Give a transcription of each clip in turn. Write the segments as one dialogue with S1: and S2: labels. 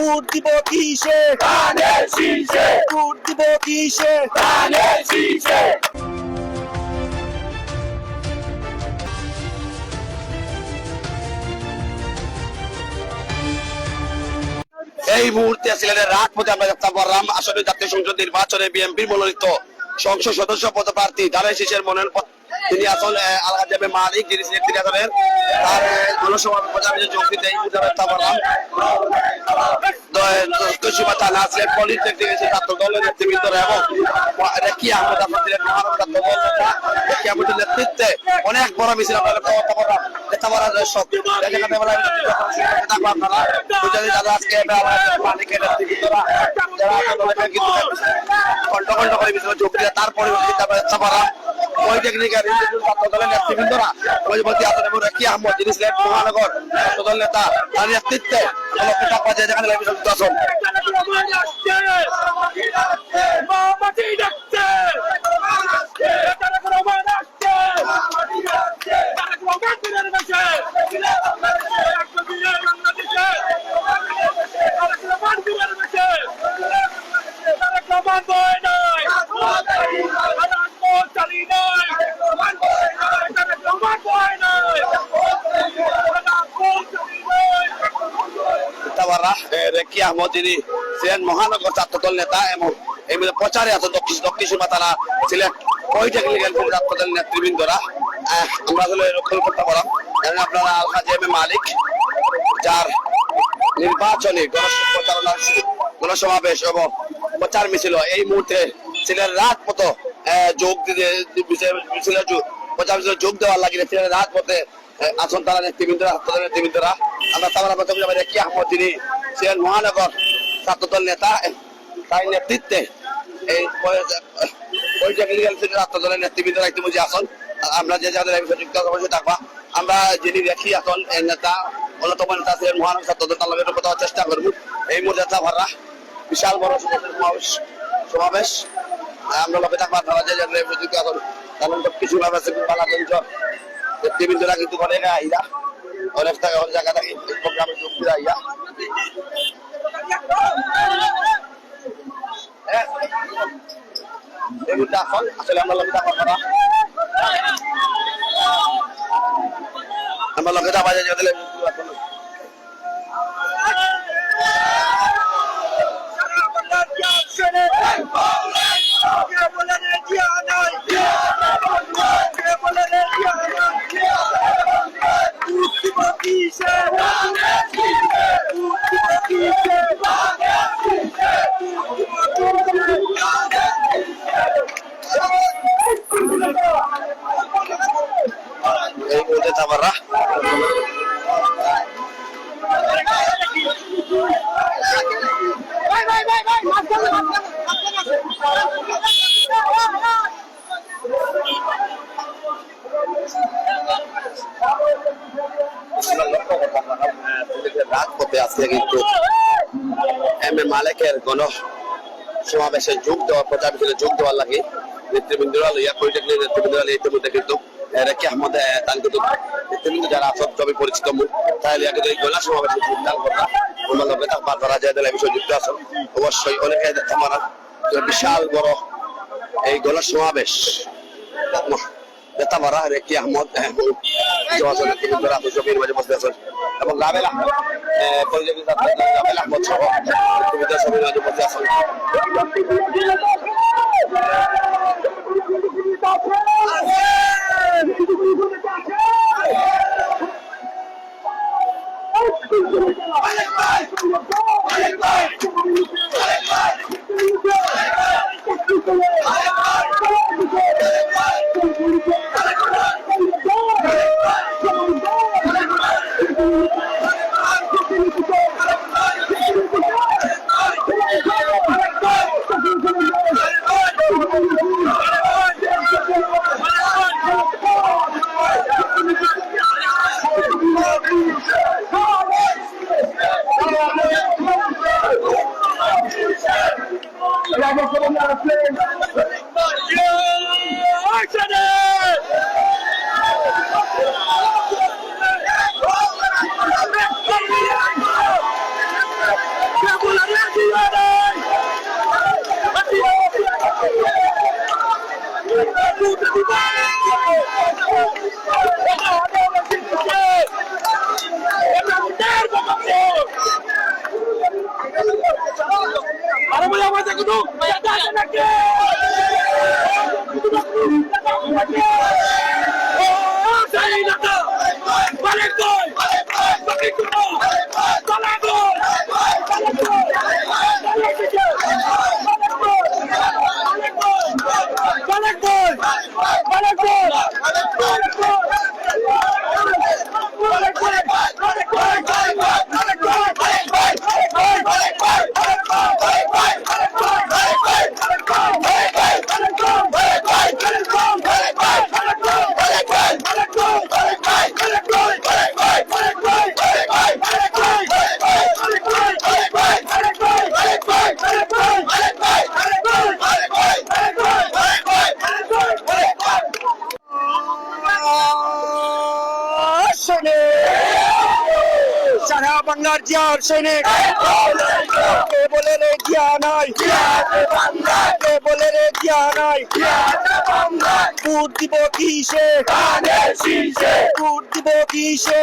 S1: Vote দিব কিসে
S2: ধানের শীষে।
S1: ভোট দিব কিসে
S2: ধানের শীষে।
S3: এই মুহূর্তে সিলেটের রাজপথে আমরা যাত্রা করলাম আসলে জাতীয় সংসদ নির্বাচনে বিএনপির মনোনীত সংসদ সদস্য পদপ্রার্থী ধানের শীষের মনোনয়ন তিনি আসল আলহাজ জামে মালিক, যিনি সিলেট আসলেন তার জনসভা প্রচারে যোগ দিতে এই মুহূর্তে যাত্রা করলাম কৃষিমা থানা সিলেট পলিটেকনিক এসে ছাত্র দলের নেতৃবৃন্দরা এবং রেকি আহমদ আপনার সিলেট মহানগর ছাত্র দল রেকি আহমদের নেতৃত্বে অনেক বড় মিছিল আমরা লক্ষ্য করতে পারলাম নেতা বলা দর্শক যেখানে আমরা থাকব আপনারা। বুঝালি দাদা আজকে মালিকের নেতৃবৃন্দরা, যারা কিন্তু কণ্ঠ কণ্ঠ করে মিছিল যোগ দিয়ে তারপরে দেখতে পারলাম পলিটেকনিকের ছাত্রদলের নেতৃবৃন্দরা মজিবতী আছেন এবং আহমদ যিনি সিলেট মহানগর ছাত্রদল নেতা তার নেতৃত্বে যেখানে আসুন রেকি আহমদ যিনি ছিলেন মহানগর ছাত্রদল নেতা এবং এই প্রচারে আছে দক্ষিণ দক্ষিণ সীমা তারা ছিলেন পলিটেকনিক্যাল ছাত্রদল নেতৃবৃন্দরা। আমরা আসলে লক্ষ্য করতে পারলাম। আপনারা আলহাজ এম মালিক যার নির্বাচনী গণপ্রচারণা গণসমাবেশ এবং প্রচার মিছিল এই মুহূর্তে রাজপথ আহ, যোগ দিতে মিছিলে প্রচার মিছিলে যোগ দেওয়ার ছিলেন রাজপথে আহ, আসন তারা নেতৃবৃন্দরা ছাত্রদল নেতৃবৃন্দরা। আমরা তারা প্রথমে রেকি আহমদ যিনি ছিলেন মহানগর ছাত্রদল নেতা তার নেতৃত্বে এই পলিটেকনিক্যাল ছাত্রদলের নেতৃবৃন্দরা ইতিমধ্যে আসন আমরা যে যাদের এই বিষয়ে যুক্ত অবশ্যই থাকবা। আমরা যিনি দেখি আসন নেতা, অন্যতম নেতা ছিলেন মহানগর ছাত্রদল তার লগে কথা চেষ্টা করব। এই মুহূর্তে যাত্রা ভাড়া। বিশাল বড় সমাবেশ সমাবেশ। আমরা লগে থাকবা, আপনারা যে যাদের এই বিষয়ে যুক্ত আছেন কারণ তো কিছু ভাবে আছে নেতৃবৃন্দরা কিন্তু অনেক আইরা। অনেক টাকা অনেক জায়গা থেকে প্রোগ্রামে যোগ দিয়ে আইয়া হ্যাঁ মুহূর্তে আসন আসলে আমরা লগে থাকবা আপনারা আমরা লগে থাকবা যে যাদের এই আছে কিন্তু এম এ মালিকের গণ সমাবেশে যোগ দেওয়া প্রচার মিছিলে যোগ দেওয়ার লাগে নেতৃবৃন্দরা লইয়া পলিটেকনিক নেতৃবৃন্দরা লইয়া ইতিমধ্যে কিন্তু রেখে আহমদ আহ, তার কিন্তু নেতৃবৃন্দ যারা আসন সবই পরিচিত মুখ তাহলে কিন্তু এই গলা সমাবেশে যোগদান করা অন্য লোকে তার তারা যায় এই বিষয়ে যুক্ত আছেন। অবশ্যই অনেকে দেখতে মারা বিশাল বড় এই গলা সমাবেশ নেতা মারা রেকি আহমদ এবং রাবেল আহমদ। আহ, পরিচালিত জামাল আহমদ সহ।
S2: কবিতা সবিন আজ আসলেন
S1: অনেক সারা বাংলার জিয়ার সৈনিক। কে বলে রে জিয়া নাই। কে বলে রে জিয়া নাই। দিব কিসে? ভোট দিব কিসে?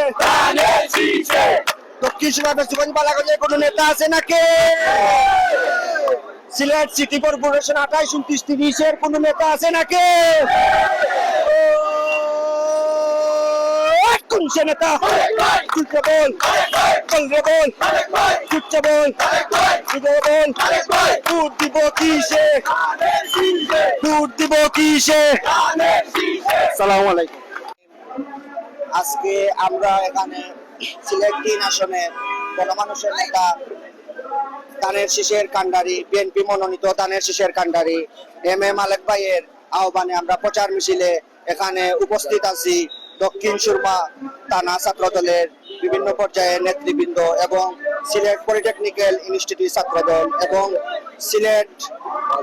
S1: দক্ষিণ বালাগঞ্জের কোন নেতা আছে নাকি? সিলেট সিটি কর্পোরেশন আঠাইশ উনত্রিশ তিরিশের কোন নেতা আছে নাকি? ও, নেতা চুপচে বল বল বল চুপচে বল চুপচে বল ভোট দিব কিসে? ভোট দিব কিসে? সালাম আলাইকুম। আজকে আমরা এখানে সিলেট তিন আসনের গণমানুষের নেতা দানের শীষের কান্ডারি বিএনপি মনোনীত দানের শীষের কান্ডারি এম এ মালেক ভাইয়ের আহ্বানে আমরা প্রচার মিছিলে এখানে উপস্থিত আছি। দক্ষিণ সুরমা থানা ছাত্র দলের বিভিন্ন পর্যায়ে নেতৃবৃন্দ এবং সিলেট পলিটেকনিক্যাল ইনস্টিটিউট ছাত্রদল এবং Sylhet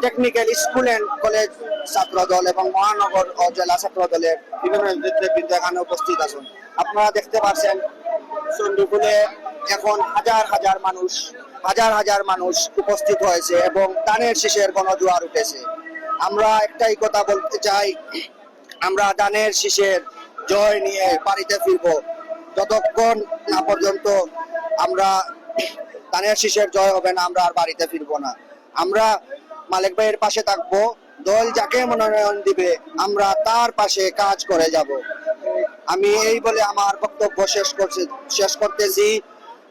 S1: technical school and college Chhatra Dal এবং মহানগর ও জেলা ছাত্রদলের বিভিন্ন নেতৃবৃন্দ এখানে উপস্থিত আছেন। আপনারা দেখতে পাচ্ছেন চন্ডীপুরে এখন হাজার হাজার মানুষ, হাজার হাজার মানুষ উপস্থিত হয়েছে এবং দানের শীষের গণজোয়ার উঠেছে। আমরা একটাই কথা বলতে চাই, আমরা দানের শীষের জয় নিয়ে বাড়িতে ফিরবো। যতক্ষণ না পর্যন্ত আমরা দানের শীষের জয় হবে না, আমরা আর বাড়িতে ফিরবো না। আমরা মালিক ভাইয়ের পাশে থাকব। দল যাকে মনোনয়ন দিবে, আমরা তার পাশে কাজ করে যাব। আমি এই বলে আমার বক্তব্য শেষ করছি, শেষ করতেছি।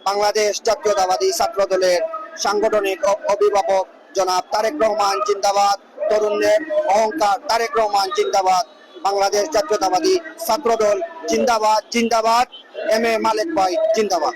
S1: বাংলাদেশ জাতীয়তাবাদী ছাত্র দলের সাংগঠনিক অভিভাবক জনাব তারেক রহমান জিন্দাবাদ তরুণদের অহংকার তারেক রহমান জিন্দাবাদ। বাংলাদেশ জাতীয়তাবাদী ছাত্রদল জিন্দাবাদ জিন্দাবাদ এম এ মালিক ভাই জিন্দাবাদ।